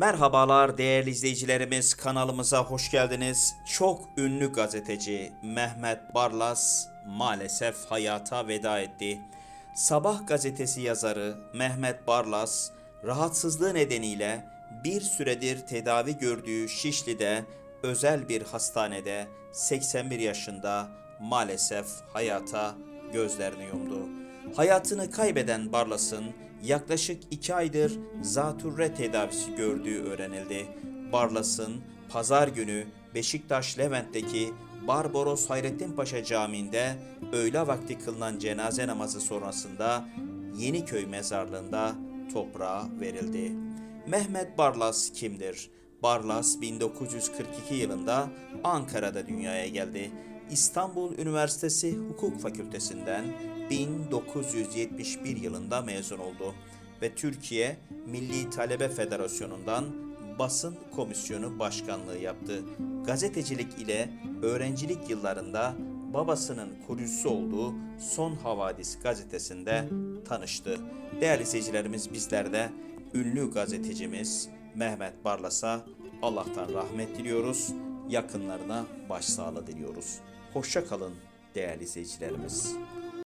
Merhabalar değerli izleyicilerimiz kanalımıza hoş geldiniz. Çok ünlü gazeteci Mehmet Barlas maalesef hayata veda etti. Sabah gazetesi yazarı Mehmet Barlas rahatsızlığı nedeniyle bir süredir tedavi gördüğü Şişli'de özel bir hastanede 81 yaşında maalesef hayata gözlerini yumdu. Hayatını kaybeden Barlas'ın yaklaşık 2 aydır zatürre tedavisi gördüğü öğrenildi. Barlas'ın pazar günü Beşiktaş Levent'teki Barbaros Hayrettin Paşa Camii'nde öğle vakti kılınan cenaze namazı sonrasında Yeniköy mezarlığında toprağa verildi. Mehmet Barlas kimdir? Barlas 1942 yılında Ankara'da dünyaya geldi. İstanbul Üniversitesi Hukuk Fakültesinden 1971 yılında mezun oldu ve Türkiye Milli Talebe Federasyonu'ndan basın komisyonu başkanlığı yaptı. Gazetecilik ile öğrencilik yıllarında babasının kurucusu olduğu Son Havadis gazetesinde tanıştı. Değerli izleyicilerimiz bizler de ünlü gazetecimiz Mehmet Barlas'a Allah'tan rahmet diliyoruz. Yakınlarına başsağlığı diliyoruz. Hoşça kalın değerli izleyicilerimiz.